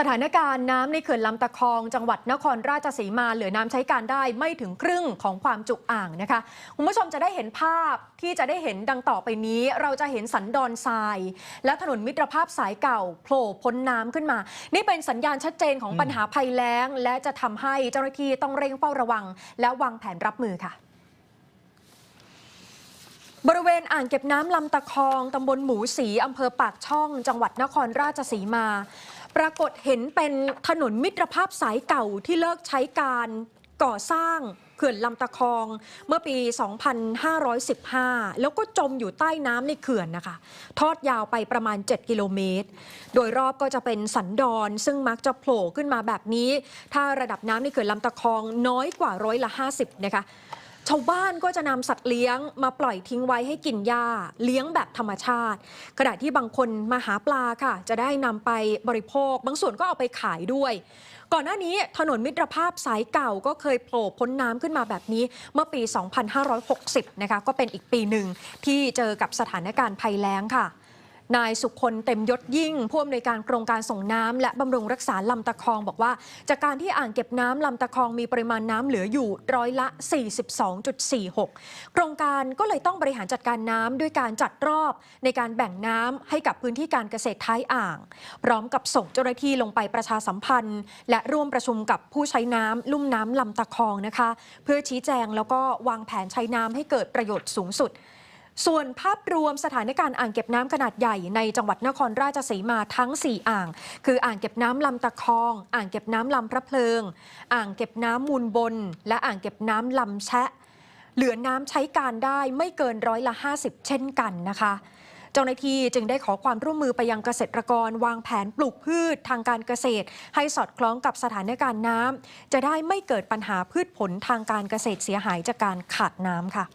สถานการณ์น้ำในเขื่อนลำตะคอง จังหวัดนครราชสีมาเหลือน้ำใช้การได้ไม่ถึงครึ่งของความจุอ่างนะคะ คุณผู้ชมจะได้เห็นภาพที่จะได้เห็นดังต่อไปนี้ เราจะเห็นสันดอนทราย และถนนมิตรภาพสายเก่าโผล่พ้นน้ำขึ้นมา นี่เป็นสัญญาณชัดเจนของปัญหาภัยแล้ง และจะทำให้เจ้าหน้าที่ต้องเร่งเฝ้าระวัง และวางแผนรับมือค่ะ บริเวณอ่างเก็บน้ำลำตะคองตำบลหมูสีอำเภอปากช่อง จังหวัดนครราชสีมา ปรากฏเห็นเป็นถนนมิตรภาพสายเก่าที่เลิกใช้การก่อสร้างเขื่อนลำตะคอง เมื่อปี 2515 แล้วก็จมอยู่ใต้น้ำในเขื่อนนะคะ ทอดยาวไปประมาณ 7 กิโลเมตร โดยรอบก็จะเป็นสันดอนซึ่งมักจะโผล่ขึ้นมาแบบนี้ ถ้าระดับน้ำในเขื่อนลำตะคองน้อยกว่าร้อยละ 50 นะคะ ชาวบ้านก็จะนำสัตว์เลี้ยงมาปล่อยทิ้งไว้ให้กินหญ้าเลี้ยงแบบธรรมชาติ ขณะที่บางคนมาหาปลาค่ะ จะได้นำไปบริโภค บางส่วนก็เอาไปขายด้วย ก่อนหน้านี้ถนนมิตรภาพสายเก่าก็เคยโผล่พ้นน้ำขึ้นมาแบบนี้เมื่อปี 2560 นะคะก็เป็นอีกปีหนึ่งที่เจอกับสถานการณ์ภัยแล้งค่ะ นายสุคนเต็มยศยิ่งผู้อำนวยการโครงการส่งน้ำและบำรุงรักษาลำตะคองบอกว่า จากการที่อ่างเก็บน้ำลำตะคองมีปริมาณน้ำเหลืออยู่ร้อยละ 42.46 โครงการก็เลยต้องบริหารจัดการน้ำด้วยการจัดรอบในการแบ่งน้ำให้กับพื้นที่การเกษตรท้ายอ่าง พร้อมกับส่งเจ้าหน้าที่ลงไปประชาสัมพันธ์ และร่วมประชุมกับผู้ใช้น้ำลุ่มน้ำลำตะคองนะคะ เพื่อชี้แจงแล้วก็วางแผนใช้น้ำให้เกิดประโยชน์สูงสุด ส่วนภาพรวมสถานการณ์อ่างเก็บน้ำขนาดใหญ่ในจังหวัดนครราชสีมาทั้ง 4 อ่าง คืออ่างเก็บน้ำลำตะคอง อ่างเก็บน้ำลำพระเพลิง อ่างเก็บน้ำมูลบน และอ่างเก็บน้ำลำแชะ เหลือน้ำใช้การได้ไม่เกินร้อยละ 50 เช่นกันนะคะเจ้าหน้าที่จึงได้ขอความร่วมมือไปยังเกษตรกร วางแผนปลูกพืชทางการเกษตร ให้สอดคล้องกับสถานการณ์น้ำจะได้ไม่เกิดปัญหาพืชผลทางการเกษตรเสียหายจากการขาดน้ำค่ะ